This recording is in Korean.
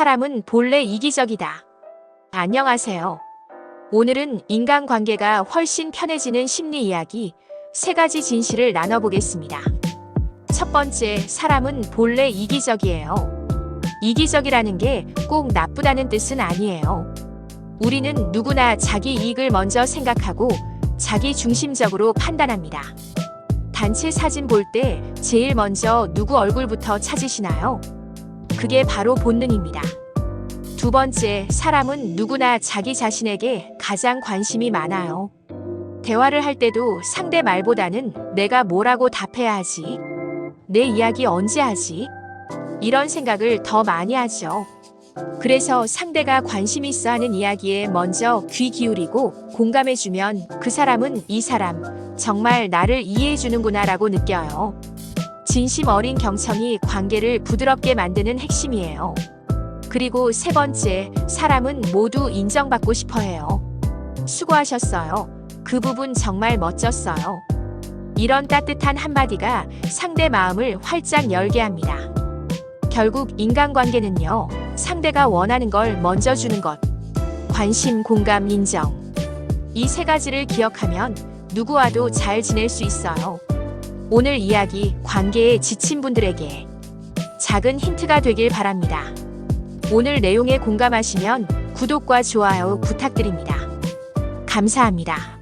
사람은 본래 이기적이다. 안녕하세요. 오늘은 인간관계가 훨씬 편해지는 심리 이야기 세 가지 진실을 나눠보겠습니다. 첫 번째, 사람은 본래 이기적이에요. 이기적이라는 게 꼭 나쁘다는 뜻은 아니에요. 우리는 누구나 자기 이익을 먼저 생각하고 자기 중심적으로 판단합니다. 단체 사진 볼 때 제일 먼저 누구 얼굴부터 찾으시나요? 그게 바로 본능입니다. 두 번째, 사람은 누구나 자기 자신에게 가장 관심이 많아요. 대화를 할 때도 상대 말보다는 내가 뭐라고 답해야 하지? 내 이야기 언제 하지? 이런 생각을 더 많이 하죠. 그래서 상대가 관심 있어 하는 이야기에 먼저 귀 기울이고 공감해주면 그 사람은 이 사람 정말 나를 이해해주는구나 라고 느껴요. 진심 어린 경청이 관계를 부드럽게 만드는 핵심이에요. 그리고 세 번째, 사람은 모두 인정받고 싶어 해요. 수고하셨어요. 그 부분 정말 멋졌어요. 이런 따뜻한 한마디가 상대 마음을 활짝 열게 합니다. 결국 인간관계는요, 상대가 원하는 걸 먼저 주는 것. 관심, 공감, 인정. 이 세 가지를 기억하면 누구와도 잘 지낼 수 있어요. 오늘 이야기 관계에 지친 분들에게 작은 힌트가 되길 바랍니다. 오늘 내용에 공감하시면 구독과 좋아요 부탁드립니다. 감사합니다.